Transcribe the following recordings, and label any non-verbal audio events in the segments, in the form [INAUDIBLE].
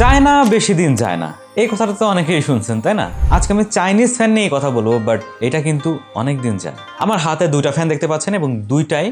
চায় না বেশি দিন যায় না। এই কথাটা তো অনেকেই শুনছেন, তাই না? আজকে আমি চাইনিজ ফ্যান নিয়ে কথা বলব বাট এটা কিন্তু অনেক দিন যায় আমার হাতে দুইটা ফ্যান দেখতে পাচ্ছেন এবং দুইটাই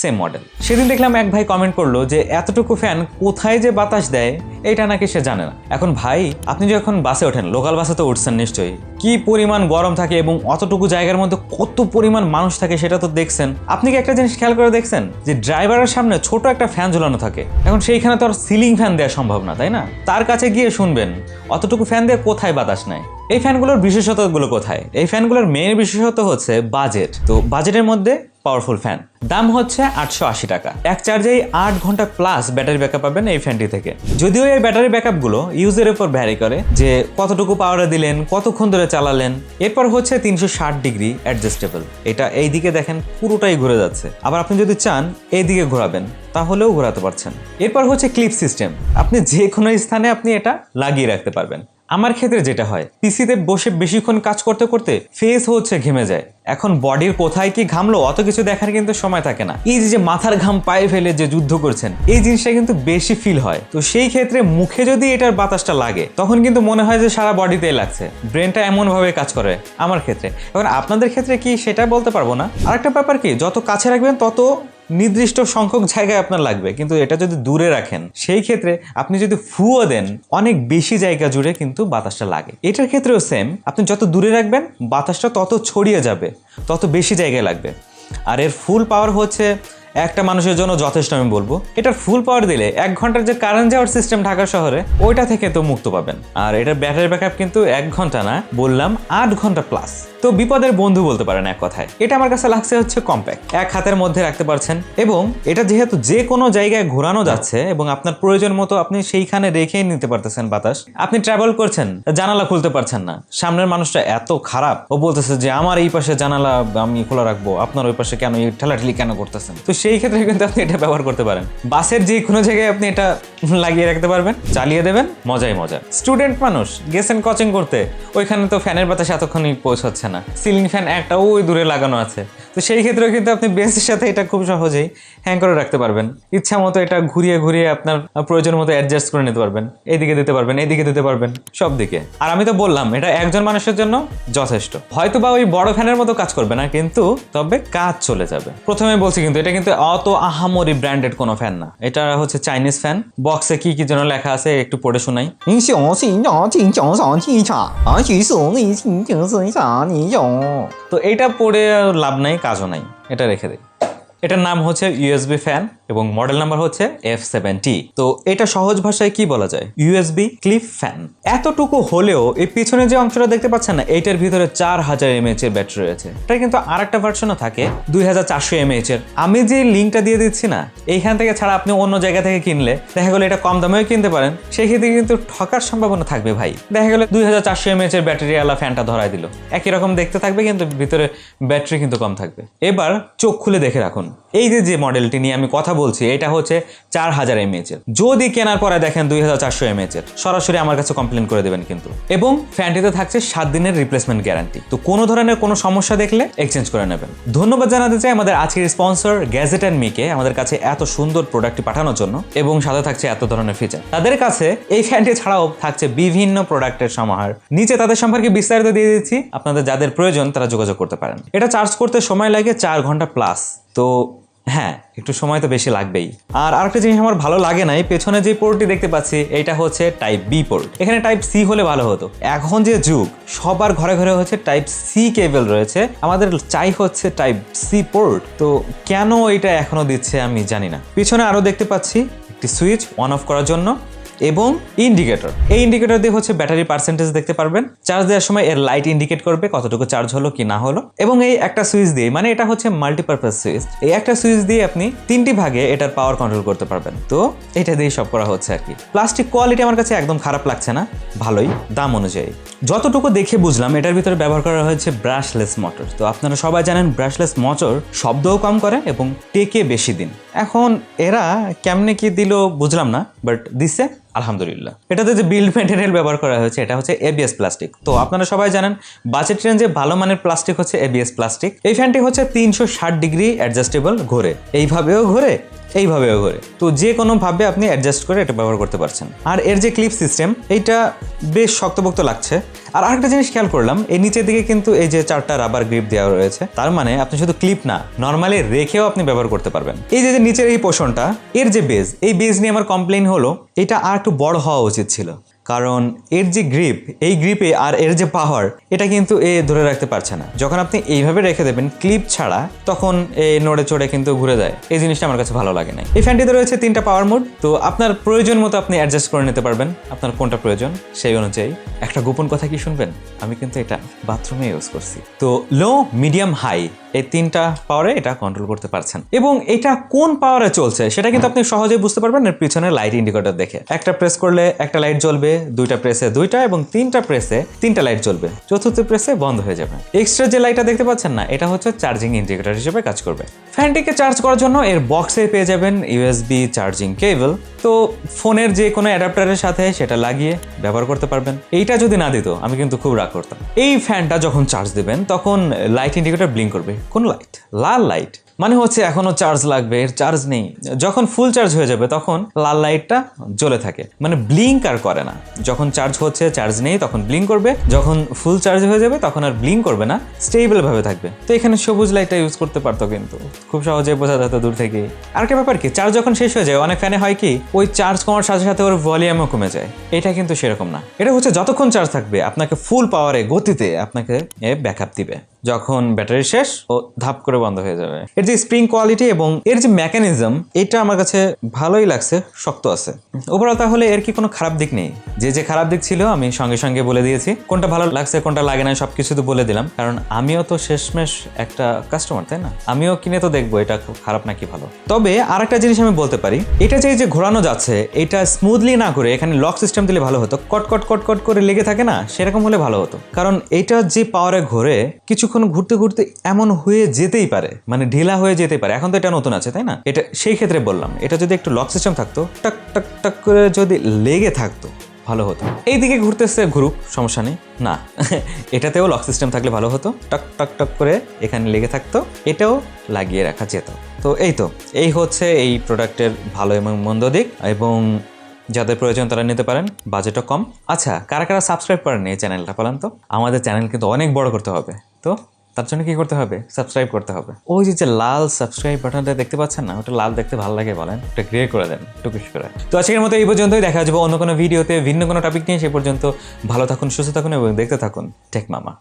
সেম মডেল সেদিন দেখলাম এক ভাই কমেন্ট করল যে, এতটুকু ফ্যান কোথায় যে বাতাস দেয়, এটা নাকি সে জানে না। এখন ভাই, আপনি যখন বাসে ওঠেন লোকাল বাসে তো উঠছেন নিশ্চয়ই, কি পরিমাণ গরম থাকে এবং অতটুকু জায়গার মধ্যে কত পরিমাণ মানুষ থাকে সেটা তো দেখছেন। আপনি কি একটা জিনিস খেয়াল করে দেখছেন? যে ড্রাইভারের সামনে ছোট একটা ফ্যান ঝুলানো থাকে। এখন সেইখানে তো আর সিলিং ফ্যান দেওয়া সম্ভব না, তাই না? তার কাছে গিয়ে শুনবেন, অতটুকু ফ্যান দিয়ে কোথায় বাতাস নেয়? এই ফ্যানগুলোর বিশেষত্বগুলো কোথায়? এই ফ্যানগুলোর মেন বিশেষত্ব হচ্ছে বাজেট তো বাজেটের মধ্যে পাওয়ারফুল ফ্যান দাম হচ্ছে আটশো আশি টাকা। এক চার্জেই আট ঘণ্টা প্লাস ব্যাটারি ব্যাকআপ পাবেন এই ফ্যানটি থেকে। যদিও এই ব্যাটারি ব্যাকআপগুলো ইউজের উপর ভ্যারি করে যে কতটুকু পাওয়ারে দিলেন, কতক্ষণ ধরে চালালেন, এরপর হচ্ছে তিনশো ষাট ডিগ্রি অ্যাডজাস্টেবল এটা এই দিকে দেখেন পুরোটাই ঘুরে যাচ্ছে। আবার আপনি যদি চান, এই দিকে ঘোরাবেন, তাহলেও ঘোরাতে পারছেন। এরপর হচ্ছে ক্লিপ সিস্টেম আপনি যে কোনো স্থানে আপনি এটা লাগিয়ে রাখতে পারবেন। আমার ক্ষেত্রে যেটা হয়, পিসিতে বসে বেশিক্ষণ কাজ করতে করতে ফেস হচ্ছে ঘেমে যায়। এখন বডির কোথায় কি ঘামলো অত কিছু দেখার কিন্তু সময় থাকে না। এই যে মাথার ঘাম পায়ে ফেলে যে যুদ্ধ করছেন, এই জিনিসটা কিন্তু বেশি ফিল হয়। তো সেই ক্ষেত্রে মুখে যদি এটার বাতাসটা লাগে, তখন কিন্তু মনে হয় যে সারা বডিতেই লাগছে। ব্রেনটা এমনভাবে কাজ করে আমার ক্ষেত্রে। এখন আপনাদের ক্ষেত্রে কি সেটা বলতে পারব না? আরেকটা ব্যাপার কি, যত কাছে রাখবেন, তত নির্দিষ্ট সংখ্যক জায়গায় আপনার লাগবে, কিন্তু এটা যদি দূরে রাখেন, সেই ক্ষেত্রে আপনি যদি ফুয়ো দেন, অনেক বেশি জায়গা জুড়ে কিন্তু বাতাসটা লাগে। এটার ক্ষেত্রেও সেম আপনি যত দূরে রাখবেন, বাতাসটা তত ছড়িয়ে যাবে, তত বেশি জায়গায় লাগবে। আর এর ফুল পাওয়ার হচ্ছে একটা মানুষের জন্য যথেষ্ট আমি বলব। এটার ফুল পাওয়ার দিলে এক ঘণ্টার যে কারেন্ট যাওয়ার সিস্টেম ঢাকা শহরে, ওইটা থেকে তো মুক্ত পাবেন। আর এটার ব্যাটারি ব্যাকআপ কিন্তু এক ঘণ্টা না, বললাম আট ঘণ্টা প্লাস তো বিপদের বন্ধু বলতে পারেন এক কথায়, এটা আমার কাছে লাগছে হচ্ছে কম্প্যাক্ট এক হাতের মধ্যে রাখতে পারছেন এবং এটা যেহেতু যে কোনো জায়গায় ঘোরানো যাচ্ছে এবং আপনার প্রয়োজন মতো আপনি সেইখানে রেখেই নিতে পারতেছেন বাতাস, আপনি ট্রাভেল করছেন, জানালা খুলতে পারছেন না। সামনের মানুষটা এত খারাপ, ও বলতেছে যে আমার এই পাশে জানালা আমি খোলা রাখব, আপনার ওই পাশে কেন এই ঠেলাঠেলি কেন করতেছেন? তো সেই ক্ষেত্রে কিন্তু আপনি এটা ব্যবহার করতে পারেন। বাসের যে কোনো জায়গায় আপনি এটা লাগিয়ে রাখতে পারবেন চালিয়ে দেবেন। মজাই মজা। স্টুডেন্ট মানুষ গেছেন কোচিং করতে ওইখানে তো ফ্যানের বাতাস এতক্ষণই পৌঁছাচ্ছে না। সিলিং ফ্যান একটা ওই দূরে লাগানো আছে। তো সেই ক্ষেত্রেও কিন্তু আপনি বেঞ্চের সাথে এটা খুব সহজেই হ্যাং করে রাখতে পারবেন। ইচ্ছা মতো এটা ঘুরিয়ে ঘুরিয়ে আপনার প্রয়োজন মতো অ্যাডজাস্ট করে নিতে পারবেন। এদিকে দিতে পারবেন এদিকে দিতে পারবেন সব দিকে। আর আমি তো বললাম এটা একজন মানুষের জন্য যথেষ্ট। হয়তো বা ওই বড় ফ্যানের মতো কাজ করবে না কিন্তু তবে কাজ চলে যাবে। প্রথমে বলছি কিন্তু এটা কিন্তু অত আহামরি ব্র্যান্ডেড কোনো ফ্যান না। এটা হচ্ছে চাইনিজ ফ্যান। বক্সে কি কি যেন লেখা আছে একটু পড়ে শোনাই। তো এটা পড়ে লাভ নাই, কাজও নাই। এটা রেখে দেয় এটার নাম হচ্ছে ইউএসবি ফ্যান। এবং মডেল নাম্বার হচ্ছে এফ সেভেন্টি তো এটা সহজ ভাষায় কি বলা যায়? ইউএসবি ক্লিপ ফ্যান এতটুকু হলেও এই পিছনে যে অংশটা দেখতে পাচ্ছেন না এইটার ভিতরে চার হাজার এমএইচ এর ব্যাটারি রয়েছে। এটা কিন্তু আর একটা ভার্সনও থাকে, দুই হাজার চারশো এমএইচ এর। আমি যে লিঙ্কটা দিয়ে দিচ্ছি না, এইখান থেকে ছাড়া আপনি অন্য জায়গা থেকে কিনলে, দেখা গেলো এটা কম দামেও কিনতে পারেন, সেই ক্ষেত্রে কিন্তু ঠকার সম্ভাবনা থাকবে ভাই। দেখা গেলো দুই হাজার চারশো এমএইচ এর ব্যাটারি আলা ফ্যানটা ধরাই দিল। একই রকম দেখতে থাকবে, কিন্তু ভিতরে ব্যাটারি কিন্তু কম থাকবে। এবার চোখ খুলে দেখে রাখুন। এই যে যে মডেলটি নিয়ে আমি কথা বলছি, এটা হচ্ছে চার হাজার এমএইচ এর। যদি কেনার পরে দেখেন দুই হাজার চারশো এমএইচ এর, সরাসরি আমার কাছে কমপ্লেন করে দেবেন কিন্তু। এবং ফ্যানটিতে থাকছে সাত দিনের রিপ্লেসমেন্ট গ্যারান্টি তো কোনো ধরনের কোনো সমস্যা দেখলে এক্সচেঞ্জ করে নেবেন। ধন্যবাদ জানাতে চাই আমাদের আজকের স্পন্সর গ্যাজেট অ্যান্ড মিকে আমাদের কাছে এত সুন্দর প্রোডাক্টটি পাঠানোর জন্য, এবং সাথে থাকছে এত ধরনের ফিচার তাদের কাছে এই ফ্যানটি ছাড়াও থাকছে বিভিন্ন প্রোডাক্টের সমাহার। নিচে তাদের সম্পর্কে বিস্তারিত দিয়ে দিচ্ছি, আপনাদের যাদের প্রয়োজন তারা যোগাযোগ করতে পারেন। এটা চার্জ করতে সময় লাগে চার ঘণ্টা প্লাস তো হ্যাঁ একটু সময় তো বেশি লাগবেই। আর আরেকটা জিনিস আমার ভালো লাগে নাই, পেছনে যে পোর্টটি দেখতে পাচ্ছি এটা হচ্ছে টাইপ বি পোর্ট। এখানে টাইপ সি হলে ভালো হতো। এখন যে যুগ, সবার ঘরে ঘরে হচ্ছে টাইপ সি কেবল রয়েছে। আমাদের চাই হচ্ছে টাইপ সি পোর্ট। তো কেন এটা এখনও দিচ্ছে আমি জানি না। পিছনে আরও দেখতে পাচ্ছি, একটি সুইচ অন অফ করার জন্য। এবং ইন্ডিকেটর এই ইন্ডিকেটর দিয়ে হচ্ছে ব্যাটারি পার্সেন্টেজ দেখতে পারবেন। চার্জ দেওয়ার সময় এর লাইট ইন্ডিকেট করবে কতটুকু চার্জ হলো, কি না হলো। এবং এই একটা সুইচ দিয়ে মানে এটা হচ্ছে মাল্টিপারপাস সুইচ এই একটা সুইচ দিয়ে আপনি তিনটি ভাগে এটার পাওয়ার কন্ট্রোল করতে পারবেন। তো এটা দিয়ে সব করা হচ্ছে আর কি। প্লাস্টিক কোয়ালিটি আমার কাছে একদম খারাপ লাগছে না। ভালোই, দাম অনুযায়ী। যতটুকু দেখে বুঝলাম, এটার ভিতরে ব্যবহার করা হয়েছে ব্রাশলেস মোটর তো আপনারা সবাই জানেন ব্রাশলেস মোটর শব্দও কম করে এবং টেকে বেশি দিন। এখন এরা কেমনে কি দিল বুঝলাম না। বাট দিচ্ছে আলহামদুলিল্লাহ। এটাতে যে বিল্ড মেটেরিয়াল ব্যবহার করা হয়েছে, এটা হচ্ছে এবিএস প্লাস্টিক তো আপনারা সবাই জানেন বাজেট রেঞ্জে ভালো মানের প্লাস্টিক হচ্ছে এবিএস প্লাস্টিক এই ফ্যানটি হচ্ছে তিনশো ষাট ডিগ্রি অ্যাডজাস্টেবল ঘোরে। এইভাবেও ঘোরে এইভাবেও করে। তো যে কোনো ভাবে আপনি অ্যাডজাস্ট করে এটা ব্যবহার করতে পারছেন। আর এর যে ক্লিপ সিস্টেম এইটা বেশ শক্তপোক্ত লাগছে। আর আরেকটা জিনিস খেয়াল করলাম এই নিচের দিকে কিন্তু এই যে চারটা রাবার গ্রিপ দেওয়া রয়েছে, তার মানে আপনি শুধু ক্লিপ না নর্মালি রেখেও আপনি ব্যবহার করতে পারবেন। এই যে নিচের এই পোষণটা এর যে বেজ এই বেজ নিয়ে আমার কমপ্লেন হলো, এটা আর একটু বড় হওয়া উচিত ছিল। কারণ এর যে গ্রিপ, এই গ্রিপে আর এর যে পাওয়ার এটা কিন্তু এ ধরে রাখতে পারছে না। যখন আপনি এইভাবে রেখে দেবেন ক্লিপ ছাড়া, তখন এ নড়ে চড়ে কিন্তু ঘুরে যায়। এই জিনিসটা আমার কাছে ভালো লাগে না এই ফ্যানটিতে রয়েছে তিনটা পাওয়ার মোড তো আপনার প্রয়োজন মতো আপনি অ্যাডজাস্ট করে নিতে পারবেন। আপনার কোনটা প্রয়োজন, সেই অনুযায়ী। একটা গোপন কথা কি শুনবেন? আমি কিন্তু এটা বাথরুমে ইউজ করছি। তো লো মিডিয়াম হাই এই তিনটা পাওয়ারে এটা কন্ট্রোল করতে পারছেন। এবং এটা কোন পাওয়ারে চলছে সেটা কিন্তু আপনি সহজেই বুঝতে পারবেন এর পিছনে লাইট ইন্ডিকেটর দেখে। একটা প্রেস করলে একটা লাইট জ্বলবে দুইটা প্রেসে দুইটা এবং তিনটা প্রেসে তিনটা লাইট জ্বলবে। চতুর্থ প্রেসে বন্ধ হয়ে যাবে। এক্সট্রা যে লাইটটা দেখতে পাচ্ছেন না এটা হচ্ছে চার্জিং ইন্ডিকেটর হিসেবে কাজ করবে। ফ্যানটিকে চার্জ করার জন্য এর বক্সে পেয়ে যাবেন ইউএসবি চার্জিং কেবল তো ফোনের যে কোনো অ্যাডাপ্টারের সাথে সেটা লাগিয়ে ব্যবহার করতে পারবেন। এইটা যদি না দিত আমি কিন্তু খুব রাগ করতাম। এই ফ্যানটা যখন চার্জ দেবেন তখন লাইট ইন্ডিকেটর ব্লিঙ্ক করবে। কোন লাইট লাল লাইট মানে হচ্ছে এখনও চার্জ লাগবে, এর চার্জ নেই। যখন ফুল চার্জ হয়ে যাবে, তখন লাল লাইটটা জ্বলে থাকে। মানে ব্লিঙ্ক আর করে না। যখন চার্জ হচ্ছে চার্জ নেই, তখন ব্লিঙ্ক করবে। যখন ফুল চার্জ হয়ে যাবে, তখন আর ব্লিঙ্ক করবে না। স্টেবল ভাবে থাকবে। তো এখানে সবুজ লাইটটা ইউজ করতে পারতো কিন্তু। খুব সহজে বোঝা যেত দূর থেকে। আর একটা ব্যাপার কি চার্জ যখন শেষ হয়ে যায়, অনেক ফ্যানে হয় কি, ওই চার্জ কমার সাথে সাথে ওর ভলিউমও কমে যায়। এটা কিন্তু সেরকম না। এটা হচ্ছে যতক্ষণ চার্জ থাকবে, আপনাকে ফুল পাওয়ারে গতিতে আপনাকে এ ব্যাকআপ দিবে। যখন ব্যাটারি শেষ, ও ধাপ করে বন্ধ হয়ে যাবে। এর যে স্প্রিং কোয়ালিটি এবং এর যে মেকানিজম এটা আমার কাছে ভালোই লাগছে, শক্ত আছে। ওভারঅল তাহলে এর কি কোনো খারাপ দিক নেই? যে যে খারাপ দিক ছিল আমি সঙ্গে সঙ্গে বলে দিয়েছি। কোনটা ভালো লাগছে, কোনটা লাগে না সবকিছু তো বলে দিলাম। কারণ আমিও তো শেষমেশ একটা কাস্টমার তাই না? আমিও কিনে তো দেখব এটা খারাপ নাকি ভালো। তবে আরেকটা জিনিস আমি বলতে পারি, এটা যে যে ঘোরানো যাচ্ছে, এটা স্মুথলি না করে এখানে লক সিস্টেম দিলে ভালো হতো। কট কট কট কট করে লেগে থাকে না, সেরকম হলে ভালো হতো। কারণ এটা যে পাওয়ারে ঘোরে, কিছুক্ষণ ঘুরতে ঘুরতে এমন হয়ে যেতেই পারে। মানে ঢিলা হয়ে যেতে পারে। এখন তো এটা নতুন আছে, তাই না? এটা সেই ক্ষেত্রে বললাম, এটা যদি একটু লক সিস্টেম থাকতো, টাক টাক টাক করে যদি লেগে থাকতো, ভালো হতো। এইদিকে ঘুরতেছে ঘুরুক সমস্যা নেই। না, [LAUGHS] এটাতেও লক সিস্টেম থাকলে ভালো হতো। টক, টাক টাক করে এখানে লেগে থাকতো, এটাও লাগিয়ে রাখা যেত। তো এই তো, এই হচ্ছে এই প্রোডাক্টের ভালো এবং মন্দ দিক এবং যাদের প্রয়োজন তারা নিতে পারেন, বাজেটও কম। আচ্ছা কারা কারা সাবস্ক্রাইব করেন এই চ্যানেলটা বলেন তো? আমাদের চ্যানেল কিন্তু অনেক বড় করতে হবে। তো তার জন্য কি করতে হবে? সাবস্ক্রাইব করতে হবে। ওই যে যে লাল সাবস্ক্রাইব বাটনটা দেখতে পাচ্ছেন না, ওটা লাল দেখতে ভালো লাগে বলেন, ওটা গ্রে করে দেন টুকুস করে। তো আজকের মতো এই পর্যন্তই, দেখা যাবে অন্য কোনো ভিডিওতে ভিন্ন কোনো টপিক নিয়ে, সে পর্যন্ত ভালো থাকুন, সুস্থ থাকুন এবং দেখতে থাকুন টেক মামা